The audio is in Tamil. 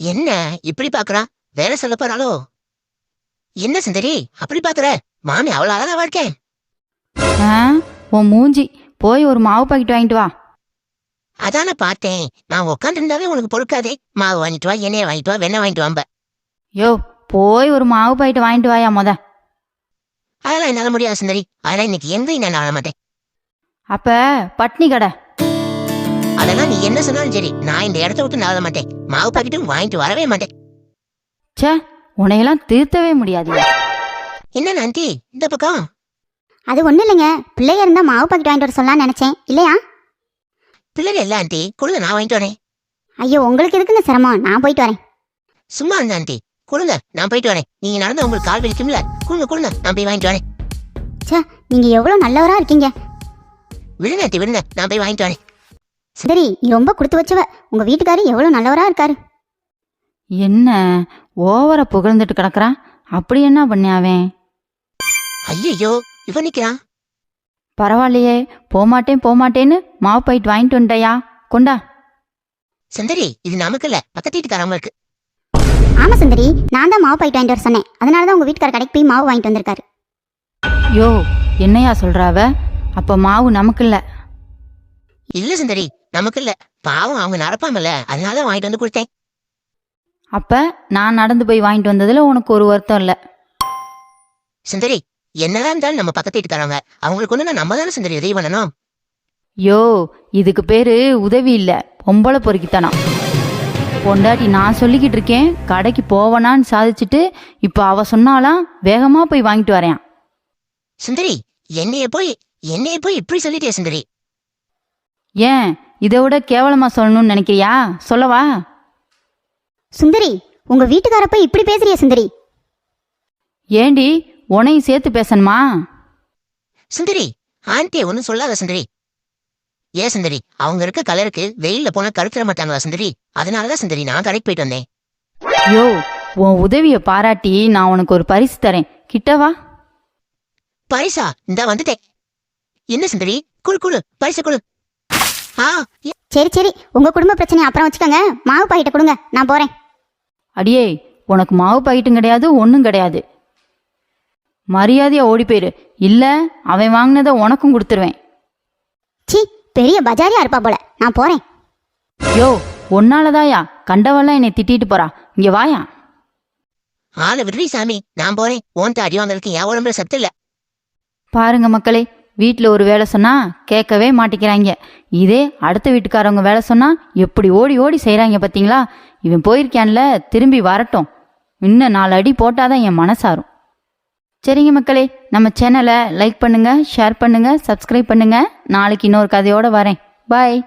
என்ன இப்படி பாக்குறா? வேலை சொல்ல போறாளோ? என்ன சுந்தரி அப்படி பாக்குற? மாமி அவ்வளவு அழகாவா இருக்கேன் ஆ உன் மூஞ்சி. போய் ஒரு மாவு பாக்கெட் வாங்கிட்டு வா. அதானே பார்த்தேன். நான் உட்காந்துருந்தாவே உனக்கு பொறுக்காதே. மாவு வாங்கிட்டு வா எண்ணெய் வாங்கிட்டு வா வெண்ணெய் வாங்கிட்டு வாம்ப யோ போய் ஒரு மாவு பாக்கெட் வாங்கிட்டு வாயா முத. அதெல்லாம் என்னால முடியாது சுந்தரி. அதெல்லாம் இன்னைக்கு எங்கேயும் நான் ஆட மாட்டேன். அப்ப பட்னி கடை. அதெல்லாம் நீ என்ன சொன்னாலும் சரி. நான் இந்த இடத்த விட்டு நகர மாட்டேன். மாவு பாக்கெட்டும் வாங்கிட்டு வரவே மாட்டேன். ச்சே உன்னையெல்லாம் திருத்தவே முடியாது என்ன நந்தி இந்த பக்கம். அது ஒன்றும் இல்லைங்க. பிள்ளைய இருந்தா மாவு பாக்கெட் வாங்கிட்டு வர சொல்லலாம்னு நினைச்சேன். இல்லையா? பிள்ளைங்க இல்ல ஆண்டி. கொடுங்க நான் வாங்கிட்டு வரேன். ஐயோ உங்களுக்கு எதுக்குங்க சிரமம்? நான் போயிட்டு வரேன். சும்மா இருந்த ஆண்டி. கொடுங்க நான் போயிட்டு வரேன். நீங்க நடந்து உங்களுக்கு கால் வலிக்கும்ல. கொடுங்க கொடுங்க நான் போய் வாங்கிட்டு வரேன். ச்சே நீங்க எவ்வளவு நல்லவரா இருக்கீங்க. விடுங்க ஆண்டி விடுங்க. நான் போய் வாங்கிட்டு வரேன். சுந்தரி நீ ரொம்ப கொடுத்து வச்சவ. உங்க வீட்டுக்காரர் எவ்வளவு நல்லவரா இருக்காரு. என்ன? ஓவரா புகழ்ந்துட்டு கிடக்குறான். அப்படி என்ன பண்ணி அவன்? ஐயோ இவன் நிக்கிறான். பரவாயில்லையே போமாட்டேன் போமாட்டேன்னு மாவு பாக்கெட் வாங்கிட்டு வந்துட்டயா? கொண்டா. சுந்தரி இது நமக்கு இல்ல. பக்கத்து வீட்டுக்காரவங்களுக்கு ஆமா சுந்தரி நான் தான் மாவு பாக்கெட் வாங்கிட்டு வர சொன்னேன். அதனால தான் உங்க வீட்டுக்கார கடைக்கு போய் மாவு வாங்கிட்டு வந்திருக்காரு. யோ என்னையா சொல்றாவ அப்ப மாவு நமக்கு இல்ல. இல்ல சுந்தரி நமக்கு இல்ல. பாவம் அவங்க நடப்பாமல்ல அதனால வாங்கிட்டு வந்து கொடுத்தேன். அப்ப நான் நடந்து போய் வாங்கிட்டு வந்ததுல உனக்கு ஒரு வருத்தம் இல்ல? சுந்தரி என்னதான் இருந்தாலும் நம்ம பக்கத்து வீட்டுக்காரவங்க அவங்களுக்கு ஒண்ணு நம்ம தானே சுந்தரி உதவி பண்ணணும்? யோ இதுக்கு பேரு உதவி இல்ல. பொம்பளை பொறுக்கித்தனம். பொண்டாட்டி நான் சொல்லிக்கிட்டு இருக்கேன் கடைக்கு போவனான்னு சாதிச்சுட்டு இப்ப அவ சொன்னாலாம் வேகமா போய் வாங்கிட்டு வரேன் சுந்தரி என்னைய போய் என்னைய போய் இப்படி சொல்லிட்டே சுந்தரி? ஏன்? இதை விட கேவலமா சொல்லணும்னு நினைக்கிறியா? சொல்லவா? சுந்தரி உங்க வீட்டுக்கார போய் இப்படி பேசுறிய சுந்தரி? ஏண்டி உனையும் சேர்த்து பேசணுமா? சுந்தரி ஆண்டியை ஒன்னும் சொல்லாத சுந்தரி. ஏன் சுந்தரி அவங்க இருக்க கலருக்கு வெயில்ல போனா கருத்துற மாட்டாங்களா சுந்தரி? அதனாலதான் சுந்தரி நான் கடைக்கு போயிட்டு வந்தேன். யோ உன் உதவியை பாராட்டி நான் உனக்கு ஒரு பரிசு தரேன். கிட்டவா பரிசா? இந்த வந்துட்டேன். என்ன சுந்தரி? குழு குழு பரிசு குழு ஆ. ஏ- சரி சரி. உங்க குடும்ப பிரச்சனை அப்புறம் வச்சுக்கோங்க. மாவு பாக்கெட்டை கொடுங்க. நான் போறேன். அடியே உனக்கு மாவு பாக்கெட்டும் கிடையாது ஒன்றும் கிடையாது. மரியாதையா ஓடி போயிரு. இல்ல அவன் வாங்கினதை உனக்கும் கொடுத்துருவேன். சி பெரிய பஜாரியா இருப்பா போல. நான் போறேன். யோ உன்னாலதாயா? கண்டவெல்லாம் என்னை திட்டிட்டு போறா. இங்க வாயா. ஆளை விடுறி சாமி. நான் போறேன். ஓன்ட்ட அடி வாங்கறதுக்கு என் உடம்புல சத்து இல்ல. பாருங்க மக்களே வீட்டில் ஒரு வேலை சொன்னால் கேட்கவே மாட்டேங்கிறாங்க இதே அடுத்த வீட்டுக்காரவங்க வேலை சொன்னால் எப்படி ஓடி ஓடி செய்கிறாங்க பார்த்தீங்களா இவன் போயிருக்கான்ல திரும்பி வரட்டும். இன்னும் நாலு அடி போட்டாதான் என் மனசாரும். சரிங்க மக்களே நம்ம சேனலை லைக் பண்ணுங்கள் ஷேர் பண்ணுங்கள் சப்ஸ்கிரைப் பண்ணுங்கள் நாளைக்கு இன்னொரு கதையோடு வரேன். பாய்